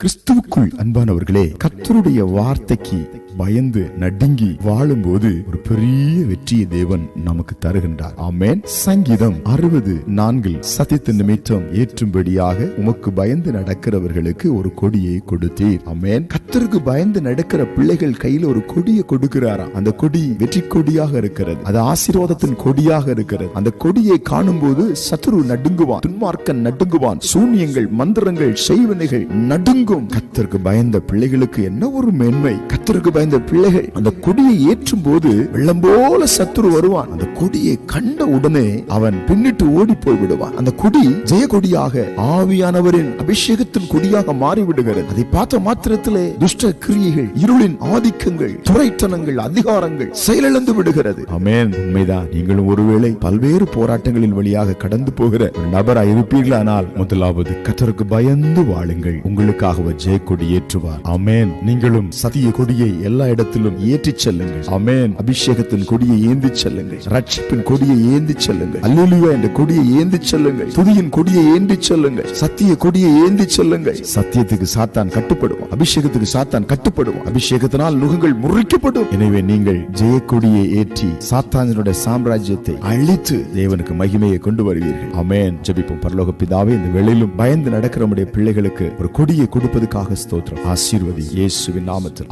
கிறிஸ்துவுக்குள் அன்பானவர்களே கர்த்தருடைய வார்த்தைக்கு பயந்து நடுங்கி வாழும்போது ஒரு பெரிய வெற்றியை தேவன் நமக்கு தருகின்றார். ஆமேன். சங்கீதம் அறுபது நான்கில் சத்தியத்தின் நிமித்தம் ஏற்றும்படியாக உமக்கு பயந்து நடக்கிறவர்களுக்கு ஒரு கொடியை கொடுத்தீர். ஆமேன். கத்தருக்கு பயந்து நடக்கிற பிள்ளைகள் கையில் ஒரு கொடியை கொடுக்கிறாராம் அந்த கொடி வெற்றி கொடியாக இருக்கிறது. அது ஆசீர்வாதத்தின் கொடியாக இருக்கிறது. அந்த கொடியை காணும் போது சத்துரு நடுங்குவான் துன்மார்க்கன் நடுங்குவான் சூன்யங்கள் மந்திரங்கள் செய்வனைகள் நடுங்கும். கத்தருக்கு பயந்த பிள்ளைகளுக்கு என்ன ஒரு மேன்மை? கத்தருக்கு பயந்த பிள்ளைகள் அந்த கொடியை ஏற்றும் போது வெள்ளம் போல சத்துரு வருவான். அந்த கொடியை கண்ட உடனே அவன் பின்னிட்டு ஓடி போய் விடுவான். அந்த கொடி ஜெய கொடியாக ஆவியானவரின் அபிஷேகத்தின் கொடியாக மாறி விடுகிறது அதை பார்த்த மாத்திரத்திலே துஷ்ட கிரியைகள் இருளின் ஆதிக்கங்கள் துறைத்தனங்கள் அதிகாரங்கள் செயலிழந்து விடுகிறது. அமேன் உண்மைதான். நீங்களும் ஒருவேளை பல்வேறு போராட்டங்களின் வழியாக கடந்து போகிற ஒரு நபரா இருப்பீர்களானால் முதலாவது கத்தருக்கு பயந்து வாழுங்கள். உங்களுக்காக ஜெய கொடி ஏற்றுவார். அமேன் நீங்களும் சத்திய கொடியை எல்லா இடத்திலும் ஏற்றிச் செல்லுங்கள். அமேன் அபிஷேகத்தின் கொடியை ஏந்தி செல்லுங்கள். ரட்சிப்பின் கொடியை ஏந்தி செல்லுங்கள். அல்லேலூயா என்ற கொடியை ஏந்தி செல்லுங்கள். துதியின் கொடியை ஏந்தி செல்லுங்கள். சத்திய கொடியை ஏந்தி செல்லுங்கள். சத்தியத்துக்கு சாத்தான் கட்டுப்படுவோம். அபிஷேகத்துக்கு சாத்தான் கட்டுப்படுவோம். அபிஷேகத்தினால் நுகங்கள் முறிக்கப்படும். எனவே நீங்கள் ஜெய கொடியை ஏற்றி சாத்தானுடைய சாம்ராஜ்யத்தை அழித்து தேவனுக்கு மகிமையை கொண்டு வருவீர்கள். அமேன் ஜபிப்போம். பரலோக பிதாவே இந்த வெளியிலும் பயந்து நடக்கிற நம்முடைய பிள்ளைகளுக்கு ஒரு கொடியை கொடுப்பதற்காக ஸ்தோத்திரம். ஆசீர்வதி. இயேசுவின் நாமத்தில்.